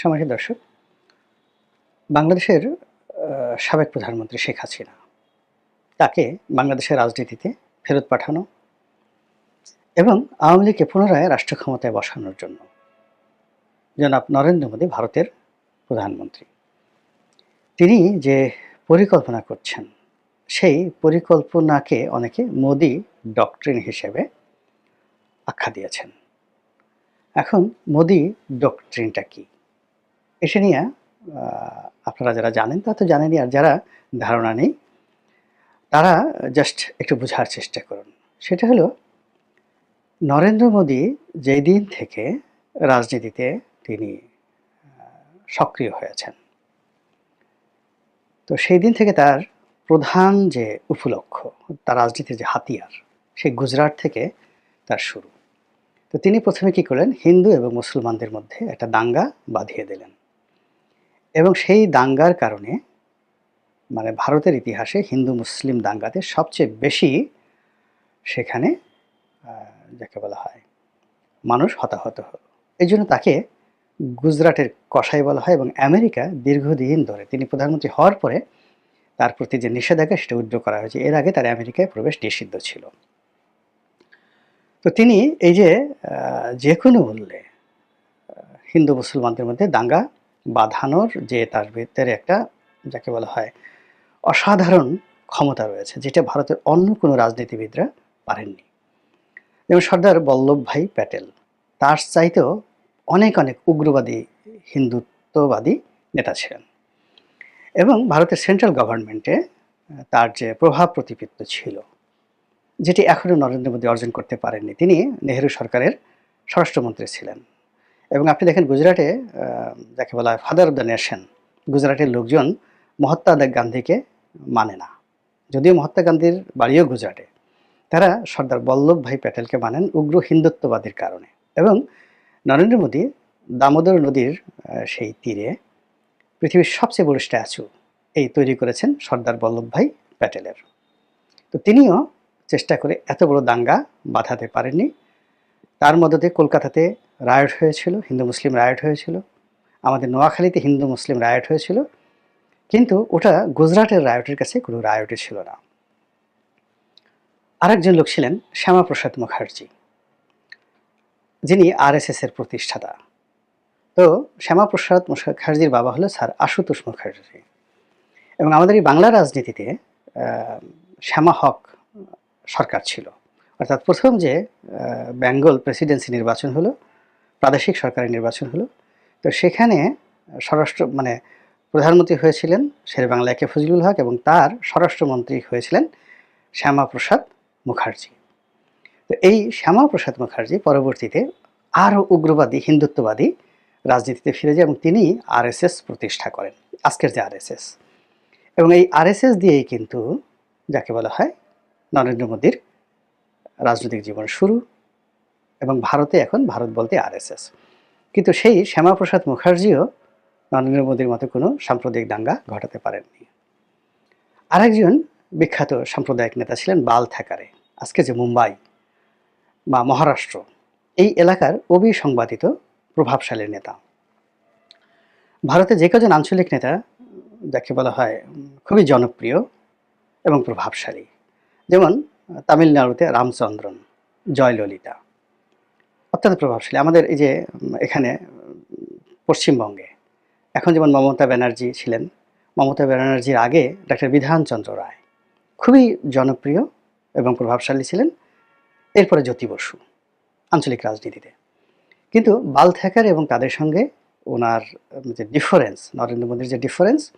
সমাজের দর্শক, বাংলাদেশের সাবেক প্রধানমন্ত্রী শেখ হাসিনা, তাকে বাংলাদেশের রাজনীতিতে ফেরত পাঠানো এবং আওয়ামী লীগকে পুনরায় রাষ্ট্র ক্ষমতায় বসানোর জন্য জনাব নরেন্দ্র মোদী ভারতের প্রধানমন্ত্রী। তিনি যে পরিকল্পনা করছেন, সেই পরিকল্পনাকে অনেকে মোদি ডক্ট্রিন হিসেবে আখ্যা দিয়েছেন। এখন মোদি ডক্ট্রিনটা কি? এসে নিয়ে আপনারা যারা জানেন তা তো জানেনই, আর যারা ধারণা নেই, তারা জাস্ট একটু বোঝার চেষ্টা করুন। সেটা হলো, নরেন্দ্র মোদী যেই দিন থেকে রাজনীতিতে তিনি সক্রিয় হয়েছেন, তো সেই দিন থেকে তার প্রধান যে উপলক্ষ, তার রাজনীতির যে হাতিয়ার সেই গুজরাট থেকে তার শুরু। তো তিনি প্রথমে কি করলেন, হিন্দু এবং মুসলমানদের মধ্যে একটা দাঙ্গা বাঁধিয়ে দিলেন। এবং সেই দাঙ্গার কারণে মানে ভারতের ইতিহাসে হিন্দু মুসলিম দাঙ্গাতে সবচেয়ে বেশি সেখানে যাকে বলা হয়, মানুষ হতাহত হলো। এই জন্য তাকে গুজরাটের কসাই বলা হয় এবং আমেরিকা দীর্ঘদিন ধরে, তিনি প্রধানমন্ত্রী হওয়ার পরে তার প্রতি যে নিষেধাজ্ঞা সেটা উইথড্র করা হয়েছে, এর আগে তার আমেরিকায় প্রবেশ নিষিদ্ধ ছিল। তো তিনি এই যে যে কোনো মূল্যে হিন্দু মুসলমানদের মধ্যে দাঙ্গা বাঁধানোর যে তার ভিতরে একটা, যাকে বলা হয় অসাধারণ ক্ষমতা রয়েছে, যেটা ভারতের অন্য কোনো রাজনীতিবিদরা পারেননি। যেমন সর্দার বল্লভভাই প্যাটেল, তার চাইতেও অনেক অনেক উগ্রবাদী, হিন্দুত্ববাদী নেতা ছিলেন। এবং ভারতের সেন্ট্রাল গভর্নমেন্টে তার যে প্রভাব প্রতিপত্ত ছিল, যেটি এখনও নরেন্দ্র মোদী অর্জন করতে পারেননি, তিনি নেহেরু সরকারের স্বরাষ্ট্রমন্ত্রী ছিলেন। এবং আপনি দেখেন গুজরাটে যাকে বলা হয় ফাদার অফ দ্য নেশন গুজরাটের লোকজন মহাত্মা গান্ধীকে মানে না। যদিও মহাত্মা গান্ধীর বাড়িও গুজরাটে, তারা সর্দার বল্লভভাই প্যাটেলকে মানেন উগ্র হিন্দুত্ববাদীর কারণে এবং নরেন্দ্র মোদী দামোদর নদীর সেই তীরে পৃথিবীর সবচেয়ে বড় স্ট্যাচু এই তৈরি করেছেন সর্দার বল্লভভাই প্যাটেলের। তো তিনিও চেষ্টা করে এত বড় দাঙ্গা বাঁধাতে পারেননি। তার মধ্যে কলকাতাতে রায়ট হয়েছিল, হিন্দু মুসলিম রায়ট হয়েছিল, আমাদের নোয়াখালীতে হিন্দু মুসলিম রায়ট হয়েছিল, কিন্তু ওটা গুজরাটের রায়টের কাছে কোনো রায়টই ছিল না। আরেকজন লোক ছিলেন শ্যামাপ্রসাদ মুখার্জি, যিনি আরএসএস এর প্রতিষ্ঠাতা। তো শ্যামাপ্রসাদ মুখার্জির বাবা হলো স্যার আশুতোষ মুখার্জি এবং আমাদের এই বাংলা রাজনীতিতে শ্যামা হক সরকার ছিল। অর্থাৎ প্রথম যে বেঙ্গল প্রেসিডেন্সি নির্বাচন হলো, প্রাদেশিক সরকারের নির্বাচন হলো, তো সেখানে স্বরাষ্ট্র মানে প্রধানমন্ত্রী হয়েছিলেন শের বাংলা একে ফজলুল হক এবং তার স্বরাষ্ট্রমন্ত্রী হয়েছিলেন শ্যামাপ্রসাদ মুখার্জি। তো এই শ্যামাপ্রসাদ মুখার্জি পরবর্তীতে আরও উগ্রবাদী, হিন্দুত্ববাদী রাজনীতিতে ফিরে যায় এবং তিনি আরএসএস প্রতিষ্ঠা করেন, আজকের যে আরএসএস। এবং এই আরএসএস দিয়েই কিন্তু যাকে বলা হয় নরেন্দ্র মোদীর রাজনৈতিক জীবন শুরু এবং ভারতে এখন ভারত বলতে আরএসএস। কিন্তু সেই শ্যামাপ্রসাদ মুখার্জিও নরেন্দ্র মোদীর মতো কোনো সাম্প্রদায়িক দাঙ্গা ঘটাতে পারেননি। আরেকজন বিখ্যাত সাম্প্রদায়িক নেতা ছিলেন বাল থ্যাকারে, আজকে যে মুম্বাই বা মহারাষ্ট্র, এই এলাকার অবিসংবাদিত প্রভাবশালী নেতা। ভারতে যে কজন আঞ্চলিক নেতা, যাকে বলা হয়, খুবই জনপ্রিয় এবং প্রভাবশালী, যেমন তামিলনাড়ুতে রামচন্দ্রন, জয়ললিতা। অত্যন্ত প্রভাবশালী। আমাদের এই যে এখানে পশ্চিমবঙ্গে এখন যেমন মমতা ব্যানার্জি ছিলেন, মমতা ব্যানার্জির আগে ডাক্তার বিধানচন্দ্র রায় খুবই জনপ্রিয় এবং প্রভাবশালী ছিলেন। এরপরে জ্যোতি বসু, আঞ্চলিক রাজনীতিতে। কিন্তু বাল থ্যাকার এবং তাদের সঙ্গে ওনার যে ডিফারেন্স, নরেন্দ্র মোদীর যে ডিফারেন্স,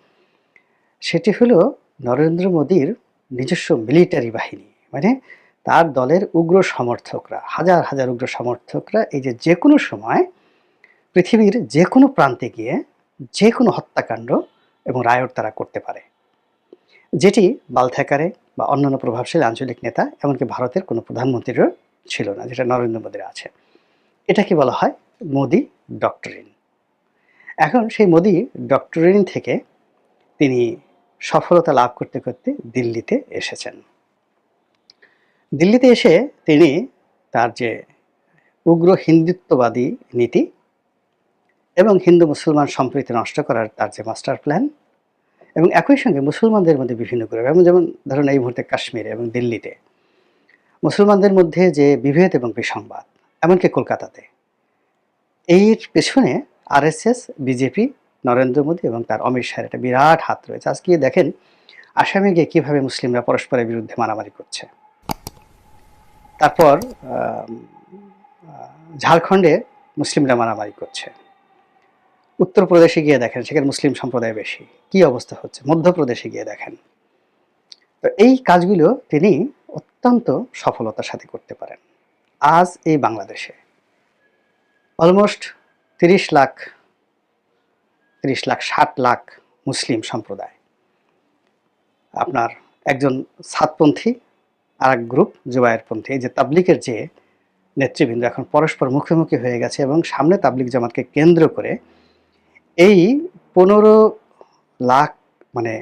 সেটি হলো নরেন্দ্র মোদীর নিজস্ব মিলিটারি বাহিনী। মানে তার দলের উগ্র সমর্থকরা, হাজার হাজার উগ্র সমর্থকরা এই যে যে কোনো সময় পৃথিবীর যে কোনো প্রান্তে গিয়ে যে কোনো হত্যাকাণ্ড এবং রায়ট তারা করতে পারে। যেটি বালথ্যাকারে বা অন্যান্য প্রভাবশালী আঞ্চলিক নেতা, এমনকি ভারতের কোনো প্রধানমন্ত্রীরও ছিল না, যেটা নরেন্দ্র মোদীর আছে। এটাকে বলা হয় মোদি ডক্টরিন। এখন সেই মোদি ডক্টরিন থেকে তিনি সফলতা লাভ করতে করতে দিল্লিতে এসেছেন। দিল্লিতে এসে তিনি তার যে উগ্র হিন্দুত্ববাদী নীতি এবং হিন্দু মুসলমান সম্প্রীতি নষ্ট করার তার যে মাস্টার প্ল্যান এবং একই সঙ্গে মুসলমানদের মধ্যে বিভিন্ন গ্রুপ এবং যেমন ধরুন এই মুহূর্তে কাশ্মীরে এবং দিল্লিতে মুসলমানদের মধ্যে যে বিভেদ এবং বিসংবাদ, এমনকি কলকাতাতে। এর পেছনে আরএসএস, বিজেপি, নরেন্দ্র মোদী এবং তার অমিত শাহের একটা বিরাট হাত রয়েছে। আজকে দেখেন আসামে গিয়ে কীভাবে মুসলিমরা পরস্পরের বিরুদ্ধে মারামারি করছে। তারপর ঝাড়খণ্ডে মুসলিমরা মারামারি করছে। উত্তরপ্রদেশে গিয়ে দেখেন, সেখানে মুসলিম সম্প্রদায় বেশি। কি অবস্থা হচ্ছে? মধ্যপ্রদেশে গিয়ে দেখেন। তো এই কাজগুলো তিনি অত্যন্ত সফলতার সাথে করতে পারেন। আজ এই বাংলাদেশে। অলমোস্ট তিরিশ লাখ তিরিশ লাখ, ষাট লাখ মুসলিম সম্প্রদায়। আপনার একজন সাতপন্থী আর এক গ্রুপ জুবায়েরপন্থী এই যে তাবলিকের যে নেতৃবৃন্দ এখন পরস্পর মুখোমুখি হয়ে গেছে এবং সামনে তাবলিক জামাতকে কেন্দ্র করে এই পনেরো লাখ মানে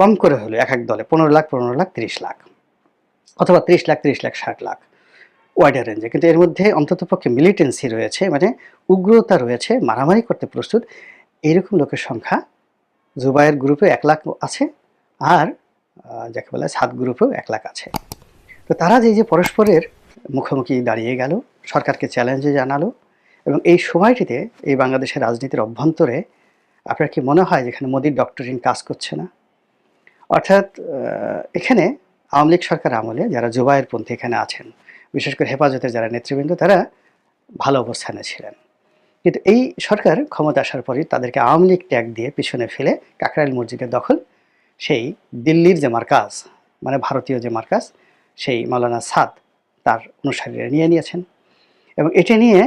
কম করে হলো এক এক দলে, পনেরো লাখ পনেরো লাখ, তিরিশ লাখ অথবা তিরিশ লাখ তিরিশ লাখ, ষাট লাখ ওয়াইডার রেঞ্জে কিন্তু এর মধ্যে অন্ততপক্ষে মিলিটেন্সি রয়েছে মানে উগ্রতা রয়েছে, মারামারি করতে প্রস্তুত এইরকম লোকের সংখ্যা জুবাইয়ের গ্রুপে এক লাখ আছে। আর যাকে বলে সাত গ্রুপেও এক লাখ আছে। তো তারা যে যে পরস্পরের মুখোমুখি দাঁড়িয়ে গেল, সরকারকে চ্যালেঞ্জে জানালো এবং এই সময়টিতে এই বাংলাদেশের রাজনীতির অভ্যন্তরে আপনার কি মনে হয় যেখানে মোদির ডক্টরিন কাজ করছে না? অর্থাৎ এখানে আওয়ামী লীগ সরকার আমলে যারা জুবায়ের পন্থী এখানে আছেন, বিশেষ করে হেফাজতের যারা নেতৃবৃন্দ, তারা ভালো অবস্থানে ছিলেন। কিন্তু এই সরকার ক্ষমতা আসার পরই তাদেরকে আওয়ামী লীগ ট্যাগ দিয়ে পিছনে ফেলে কাকরাইল মসজিদের দখল সেই দিল্লির যে মার্কাজ মানে ভারতীয় যে মার্কাজ, সেই মাওলানা সাদ তার অনুসারীরা নিয়ে নিয়েছেন। এবং এটা নিয়ে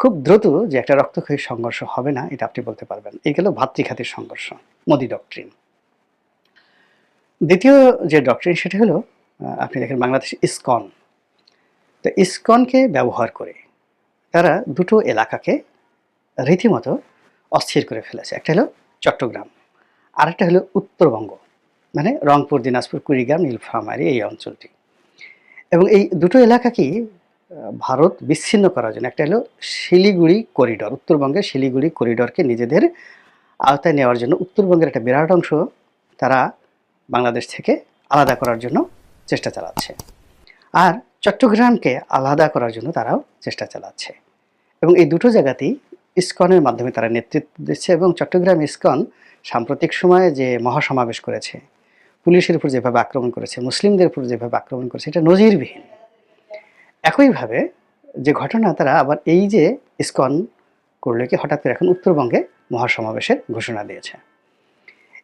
খুব দ্রুত যে একটা রক্তক্ষয়ী সংঘর্ষ হবে না, এটা আপনি বলতে পারবেন। এই গেল ভাতৃঘাতের সংঘর্ষ, মোদি ডক্ট্রিন দ্বিতীয় যে ডক্ট্রিন সেটা হলো আপনি দেখেন বাংলাদেশ ইসকন। তো ইসকনকে ব্যবহার করে তারা দুটো এলাকাকে রীতিমতো অস্থির করে ফেলেছে। একটা হলো চট্টগ্রাম। আরেকটা হলো উত্তরবঙ্গ মানে রংপুর দিনাজপুর কুড়িগ্রাম নীলফামারী এই অঞ্চলটি। এবং এই দুটো এলাকাকেই আহ, ভারত বিচ্ছিন্ন করার জন্য একটা হলো শিলিগুড়ি করিডর উত্তরবঙ্গের শিলিগুড়ি করিডরকে নিজেদের আওতায় নেওয়ার জন্য উত্তরবঙ্গের একটা বিরাট অংশ তারা বাংলাদেশ থেকে আলাদা করার জন্য চেষ্টা চালাচ্ছে। আর চট্টগ্রামকে আলাদা করার জন্য তারাও চেষ্টা চালাচ্ছে। এবং এই দুটো জায়গাতেই ইসকনের মাধ্যমে তারা নেতৃত্ব দিচ্ছে এবং চট্টগ্রাম ইস্কন সাম্প্রতিক সময়ে যে মহাসমাবেশ করেছে, পুলিশের উপর যেভাবে আক্রমণ করেছে, মুসলিমদের উপর যেভাবে আক্রমণ করেছে, এটা নজিরবিহীন। একইভাবে যে ঘটনা তারা আবার এই যে ইস্কন করলে কি হঠাৎ করে এখন উত্তরবঙ্গে মহাসমাবেশের ঘোষণা দিয়েছে।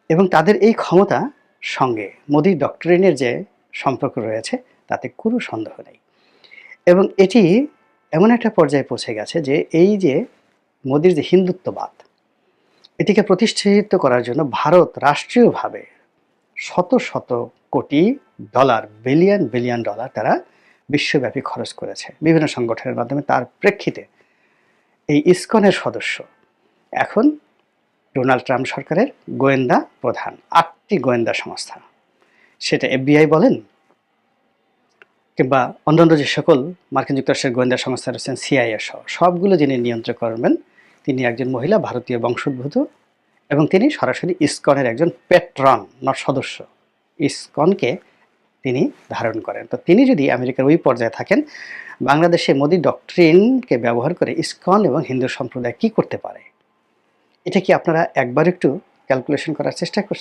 এবং তাদের এই ক্ষমতা সঙ্গে মোদি ডক্টরিনের যে সম্পর্ক রয়েছে, তাতে কোনো সন্দেহ নেই। এবং এটি এমন একটা পর্যায়ে পৌঁছে গেছে যে এই যে মোদির যে হিন্দুত্ববাদ, এটিকে প্রতিষ্ঠিত করার জন্য ভারত রাষ্ট্রীয়ভাবে শত শত কোটি ডলার, বিলিয়ন বিলিয়ন ডলার তারা বিশ্বব্যাপী খরচ করেছে। বিভিন্ন সংগঠনের মাধ্যমে তার প্রেক্ষিতে এই ইসকনের সদস্য এখন ডোনাল্ড ট্রাম্প সরকারের গোয়েন্দা প্রধান, আটটি গোয়েন্দা সংস্থা। সেটা এফবিআই বলেন কিংবা অন্যান্য যে সকল মার্কিন যুক্তরাষ্ট্রের গোয়েন্দা সংস্থা রয়েছেন, সিআইএ সহ, সবগুলো যিনি নিয়ন্ত্রণ করবেন তিনি একজন মহিলা, ভারতীয় বংশোদ্ভূত, এবং তিনি সরাসরি ইস্কনের একজন পেট্রন নট সদস্য। ইস্কনকে তিনি ধারণ করেন। তো তিনি যদি আমেরিকার ওই পর্যায়ে থাকেন, বাংলাদেশে মোদী ডক্ট্রিনকে ব্যবহার করে ইস্কন এবং হিন্দু সম্প্রদায় কি করতে পারে? এটা কি আপনারা একবার একটু ক্যালকুলেশন করার চেষ্টা